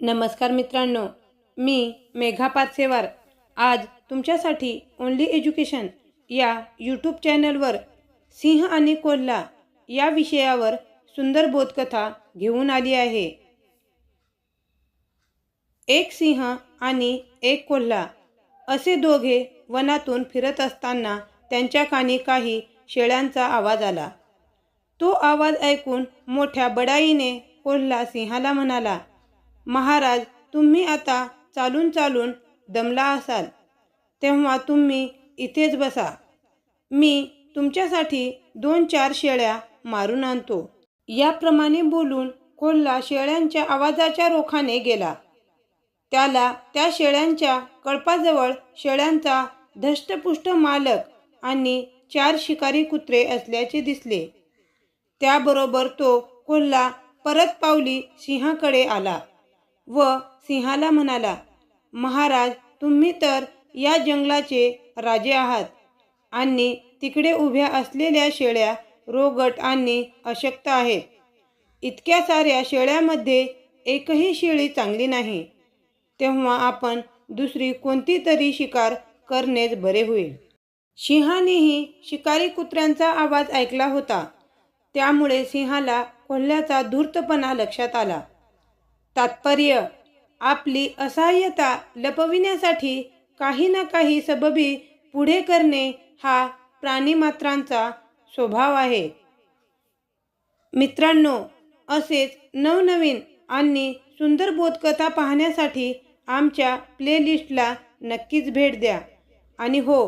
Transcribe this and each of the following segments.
नमस्कार मित्रांनो मी मेघा पाचसेवार आज तुमच्यासाठी ओनली एज्युकेशन या यूट्यूब चॅनलवर सिंह आणि कोल्हा या विषयावर सुंदर बोधकथा घेऊन आली आहे. एक सिंह आणि एक कोल्हा असे दोघे वनातून फिरत असताना त्यांच्या कानी काही शेळ्यांचा आवाज आला. तो आवाज ऐकून मोठ्या बडाईने कोल्हा सिंहाला म्हणाला महाराज तुम्ही आता चालून चालून दमला असाल. तेव्हा तुम्ही इथेच बसा. मी तुमच्यासाठी दोन चार शेळ्या मारून आणतो. याप्रमाणे बोलून कोल्हा शेळ्यांच्या आवाजाच्या रोखाने गेला. त्याला त्या शेळ्यांच्या कळपाजवळ शेळ्यांचा धष्टपुष्ट मालक आणि चार शिकारी कुत्रे असल्याचे दिसले. त्याबरोबर तो कोल्हा परत पावली सिंहाकडे आला. व सिंहाला म्हणाला महाराज तुम्ही तर या जंगलाचे राजे आहात. आणि तिकडे उभ्या असलेल्या शेळ्या रोगट आणि अशक्त आहेत. इतक्या साऱ्या शेळ्यामध्ये एकही शेळी चांगली नाही. तेव्हा आपण दुसरी कोणती तरी शिकार करणेच बरे होईल. सिंहानेही शिकारी कुत्र्यांचा आवाज ऐकला होता. त्यामुळे सिंहाला कोल्ह्याचा धूर्तपणा लक्षात आला. तात्पर्य आपली असहाय्यता लपविण्यासाठी काही ना काही सबबी पुढे करणे हा प्राणीमात्रांचा स्वभाव आहे. मित्रांनो असेच नवनवीन आणि सुंदर बोधकथा पाहण्यासाठी आमच्या प्लेलिस्टला नक्कीच भेट द्या. आणि हो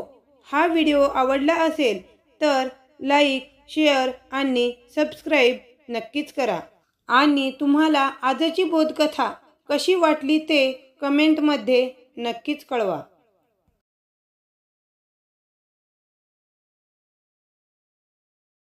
हा व्हिडिओ आवडला असेल तर लाईक शेअर आणि सबस्क्राईब नक्कीच करा. आणि तुम्हाला आजची बोधकथा कशी वाटली ते कमेंटमध्ये नक्कीच कळवा.